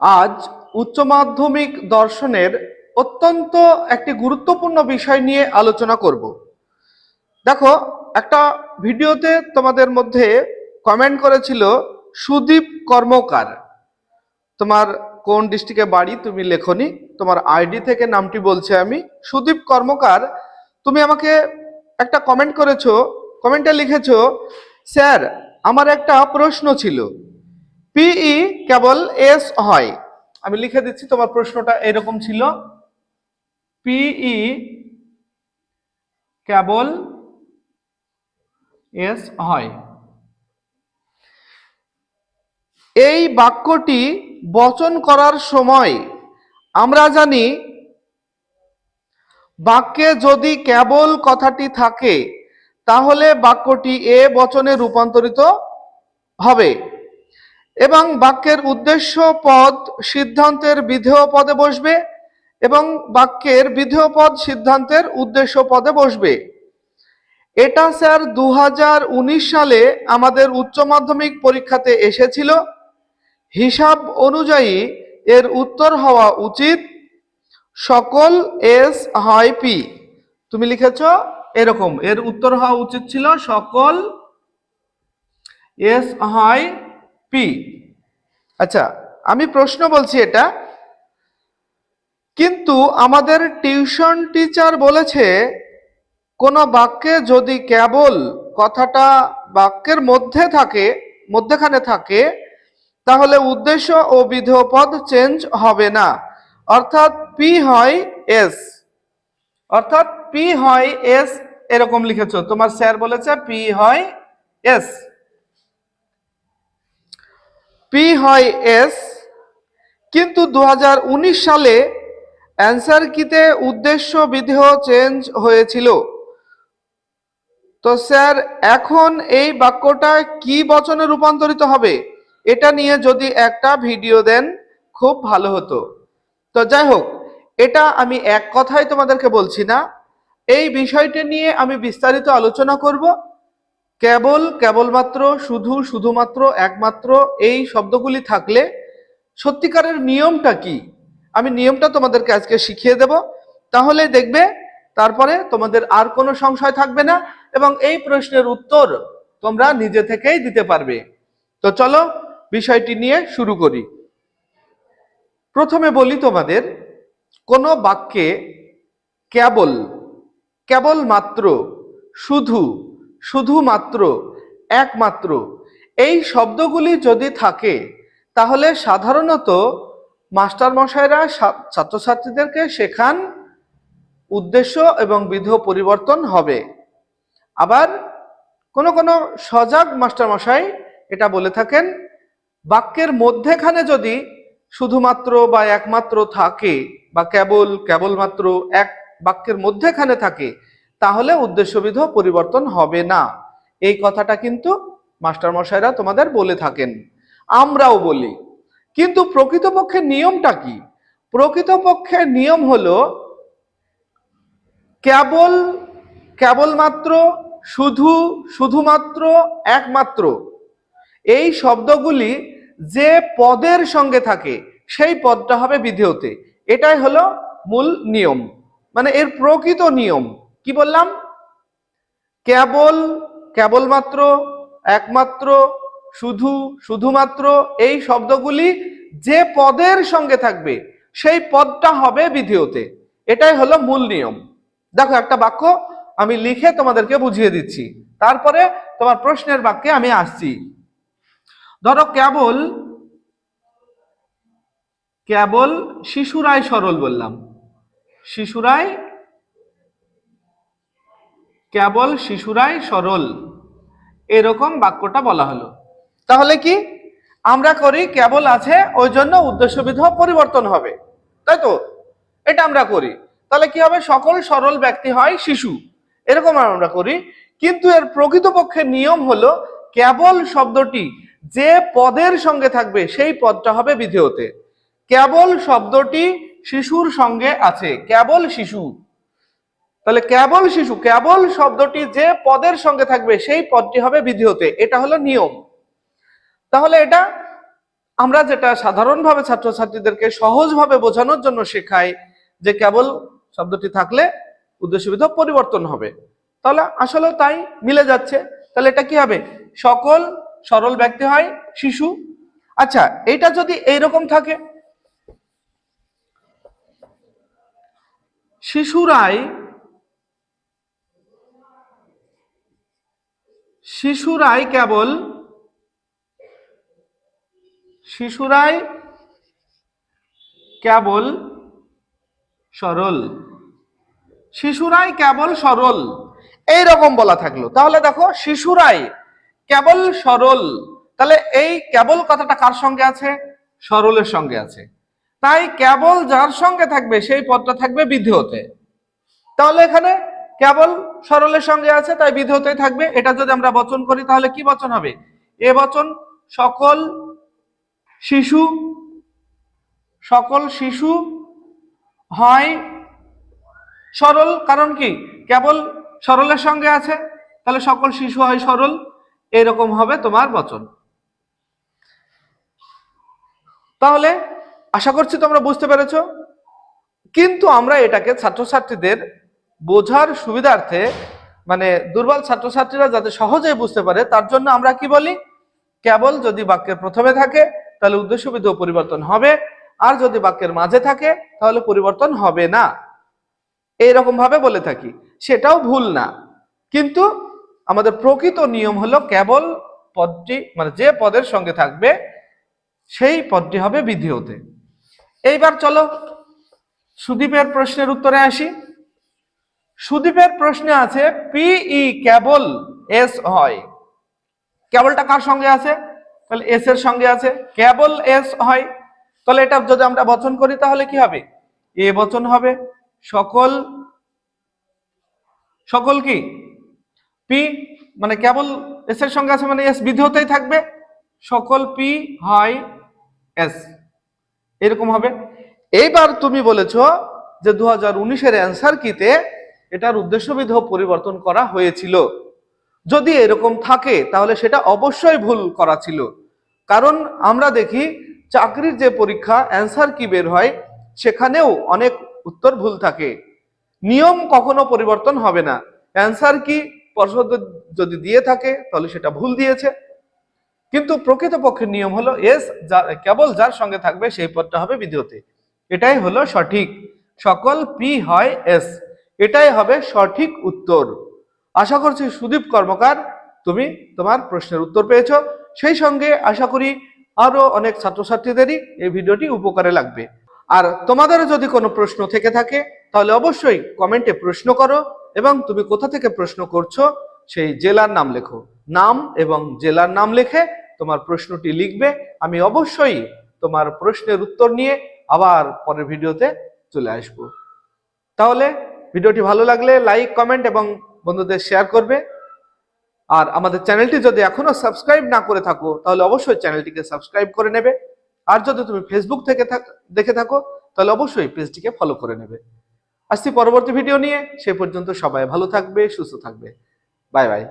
আজ উচ্চ মাধ্যমিক দর্শনের অত্যন্ত একটি গুরুত্বপূর্ণ বিষয় নিয়ে আলোচনা করব। দেখো, একটা ভিডিওতে তোমাদের মধ্যে কমেন্ট করেছিল, সুদীপ কর্মকার। তোমার কোন ডিস্ট্রিক্টে বাড়ি তুমি লেখনি, তোমার আইডি থেকে নামটি বলছি আমি। সুদীপ কর্মকার, তুমি আমাকে একটা কমেন্ট করেছ কমেন্টে লিখেছো, স্যার, আমার একটা প্রশ্ন ছিল। পিই কেবল এস হয়। আমি লিখে দিচ্ছি, তোমার প্রশ্নটা এরকম ছিল। পিই কেবল এস হয়। এই বাক্যটি বচন করার সময় আমরা জানি, বাক্যে যদি কেবল কথাটি থাকে, তাহলে বাক্যটি এ বচনে রূপান্তরিত হবে। এবং বাক্যের উদ্দেশ্য পদ সিদ্ধান্তের বিধেয় পদে বসবে এবং বাক্যের বিধেয় পদ সিদ্ধান্তের উদ্দেশ্য পদে বসবে। এটা স্যার দু হাজার উনিশ সালে আমাদের উচ্চ মাধ্যমিক পরীক্ষাতে এসেছিল। হিসাব অনুযায়ী এর উত্তর হওয়া উচিত সকল এস হয় পি। তুমি লিখেছ এরকম। এর উত্তর হওয়া উচিত ছিল সকল এস হয় পি আচ্ছা আমি প্রশ্ন বলছি এটা। কিন্তু আমাদের টিউশন টিচার বলেছে, কোনো বাক্যে যদি কেবল কথাটা বাক্যের মধ্যে থাকে, মধ্যখানে থাকে, তাহলে উদ্দেশ্য ও বিধেয় পদ চেঞ্জ হবে না। অর্থাৎ পি হয় এস অর্থাৎ পি হয় এস এরকম লিখেছো। তোমার স্যার বলেছে পি হয় এস পি হয় এস কিন্তু দু হাজার উনিশ সালে অ্যান্সার কিতে উদ্দেশ্য বিধেয় চেঞ্জ হয়েছিল। তো স্যার, এখন এই বাক্যটা কি বচনে রূপান্তরিত হবে, এটা নিয়ে যদি একটা ভিডিও দেন, খুব ভালো হতো। তো যাই হোক, এটা আমি এক কথাই তোমাদেরকে বলছি না। এই বিষয়টি নিয়ে আমি বিস্তারিত আলোচনা করব। কেবল, কেবলমাত্র, শুধু, শুধুমাত্র, একমাত্র এই শব্দগুলি থাকলে সত্যিকারের নিয়মটা কি? আমি নিয়মটা তোমাদেরকে আজকে শিখিয়ে দেব। তাহলে দেখবে, তারপরে তোমাদের আর কোনো সংশয় থাকবে না এবং এই প্রশ্নের উত্তর তোমরা নিজে থেকেই দিতে পারবে। তো চলো বিষয়টি নিয়ে শুরু করি। প্রথমে বলি তোমাদের, কোনো বাক্যে কেবল, কেবলমাত্র, শুধু শুধুমাত্র, একমাত্র। এই শব্দগুলি যদি থাকে, তাহলে সাধারণত মাস্টারমশাইরা ছাত্রছাত্রীদেরকে শেখান উদ্দেশ্য এবং বিধ পরিবর্তন হবে। আবার কোনো কোনো সজাগ মাস্টারমশাই এটা বলে থাকেন, বাক্যের মধ্যেখানে যদি শুধুমাত্র বা একমাত্র থাকে বা কেবল, কেবলমাত্র এক বাক্যের মধ্যেখানে থাকে তাহলে উদ্দেশ্যবিধ পরিবর্তন হবে না। এই কথাটা কিন্তু মাস্টারমশাইরা তোমাদের বলে থাকেন। আমরাও বলি। কিন্তু প্রকৃতপক্ষে নিয়মটা কি? প্রকৃতপক্ষে নিয়ম হলো কেবল, কেবলমাত্র, শুধু, শুধুমাত্র, একমাত্র। এই শব্দগুলি যে পদের সঙ্গে থাকে, সেই পদটা হবে বিধেয়তে। এটাই হলো মূল নিয়ম। মানে এর প্রকৃত নিয়ম। কি বললাম? কেবল, কেবলমাত্র, একমাত্র, শুধু, শুধুমাত্র এই শব্দগুলি যে পদের সঙ্গে থাকবে, সেই পদটা হবে বিধেয়তে। এটাই হলো মূল নিয়ম। দেখো একটা বাক্য আমি লিখে তোমাদেরকে বুঝিয়ে দিচ্ছি। তারপরে তোমার প্রশ্নের বাক্যে আমি আসছি। ধরো কেবল কেবল শিশুরাই সরল বললাম। শিশুরাই কেবল শিশুরাই সরল। এরকম বাক্যটা বলা হলো। তাহলে কি? আমরা করি কেবল আছে, ওই জন্য উদ্দেশ্যবিধ পরিবর্তন হবে। তাই তো? এটা আমরা করি। তাহলে কি হবে? সকল সরল ব্যক্তি হয় শিশু। এরকম আমরা করি। কিন্তু এর প্রকৃতপক্ষে নিয়ম হলো কেবল শব্দটি যে পদের সঙ্গে থাকবে, সেই পদটা হবে বিধেয়তে। কেবল শব্দটি শিশুর সঙ্গে আছে, কেবল শিশু। তাহলে কেবল শিশু, কেবল শব্দটি যে পদের সঙ্গে থাকবে, সেই পদটি হবে বিধেয়তে এটা হলো নিয়ম। তাহলে এটা আমরা যেটা সাধারণভাবে ছাত্রছাত্রীদেরকে সহজভাবে বোঝানোর জন্য শেখাই যে কেবল শব্দটি থাকলে উদ্দেশ্য বিধ পরিবর্তন হবে। তাহলে আসলে তাই মিলে যাচ্ছে। তাহলে এটা কি হবে? সকল সরল ব্যক্তি হয় শিশু। আচ্ছা এটা যদি এইরকম থাকে, শিশুরাই শিশুরাই কেবল শিশুরাই কেবল সরল। শিশুরাই কেবল সরল। এই রকম বলা থাকল। তাহলে দেখো, শিশুরাই কেবল সরল। তাহলে এই কেবল কথাটা কার সঙ্গে আছে? সরলের সঙ্গে আছে। তাই কেবল যার সঙ্গে থাকবে, সেই পদটা থাকবে বিধেয়তে তাহলে এখানে কেবল সরলের সঙ্গে আছে, তাই বিধেয়তেই থাকবে। এটা যদি আমরা বচন করি, তাহলে কি বচন হবে? এ বচন, সকল শিশু সকল শিশু হয় সরল, কারণ কি? কেবল সরলের সঙ্গে আছে, তাহলে সকল শিশু হয় সরল। এরকম হবে তোমার বচন। তাহলে আশা করছি তোমরা বুঝতে পেরেছ। কিন্তু আমরা এটাকে ছাত্রছাত্রীদের বোঝার সুবিধার্থে মানে দুর্বল ছাত্রছাত্রীরা যাতে সহজে বুঝতে পারে, তার জন্য আমরা কি বলি? কেবল যদি বাক্যের প্রথমে থাকে, তাহলে উদ্দেশ্য বিধ পরিবর্তন হবে। আর যদি বাক্যের মাঝে থাকে, তাহলে পরিবর্তন হবে না। এইরকম ভাবে বলে থাকি। সেটাও ভুল না। কিন্তু আমাদের প্রকৃত নিয়ম হলো কেবল পদটি মানে যে পদের সঙ্গে থাকবে, সেই পদটি হবে বিধি হতে এইবার চলো সুদীপের প্রশ্নের উত্তরে আসি। সুদীপের প্রশ্নে আছে পিই কেবল এস হয়। কেবলটা কার সঙ্গে আছে? তাহলে এস এর সঙ্গে আছে। কেবল এস হয়। তাহলে এটা যদি আমরা বচন করি, তাহলে কি হবে? এ বচন হবে। সকল সকল কি? পি মানে কেবল এস এর সঙ্গে আছে মানে এস বিধি হতেই থাকবে। সকল পি হয় এস এরকম হবে। এইবার তুমি বলেছ যে দু হাজার উনিশের অ্যান্সার কিতে এটার উদ্দেশ্যবিধ পরিবর্তন করা হয়েছিল। যদি এরকম থাকে, তাহলে সেটা অবশ্যই ভুল করা ছিল। কারণ আমরা দেখি, চাকরির যে পরীক্ষা, অ্যান্সার কি বের হয়, সেখানেও অনেক উত্তর ভুল থাকে। নিয়ম কখনো পরিবর্তন হবে না। অ্যান্সার কি পর্ষদ যদি দিয়ে থাকে, তাহলে সেটা ভুল দিয়েছে। কিন্তু প্রকৃতপক্ষের নিয়ম হলো এস কেবল যার সঙ্গে থাকবে, সেই পদটা হবে বিধিহতে এটাই হলো সঠিক। সকল পি হয় এস এটাই হবে সঠিক উত্তর। আশা করছি সুদীপ কর্মকার, তুমি তোমার প্রশ্নের উত্তর পেয়েছ। সেই সঙ্গে আশা করি আরও অনেক ছাত্রছাত্রীদেরই এই ভিডিওটি উপকারে লাগবে। আর তোমাদের যদি কোনো প্রশ্ন থেকে থাকে, তাহলে অবশ্যই কমেন্টে প্রশ্ন করো এবং তুমি কোথা থেকে প্রশ্ন করছ সেই জেলার নাম লেখো। নাম এবং জেলার নাম লিখে তোমার প্রশ্নটি লিখবে। আমি অবশ্যই তোমার প্রশ্নের উত্তর নিয়ে আবার পরের ভিডিওতে চলে আসব। তাহলে ভিডিওটি ভালো লাগলে লাইক, কমেন্ট এবং বন্ধুদের শেয়ার করবে। আর আমাদের চ্যানেলটি যদি এখনও সাবস্ক্রাইব না করে থাকো, তাহলে অবশ্যই চ্যানেলটিকে সাবস্ক্রাইব করে নেবে। আর যদি তুমি ফেসবুক থেকে দেখে থাকো, তাহলে অবশ্যই পেজটিকে ফলো করে নেবে। আসছি পরবর্তী ভিডিও নিয়ে। সে পর্যন্ত সবাই ভালো থাকবে, সুস্থ থাকবে। Bye bye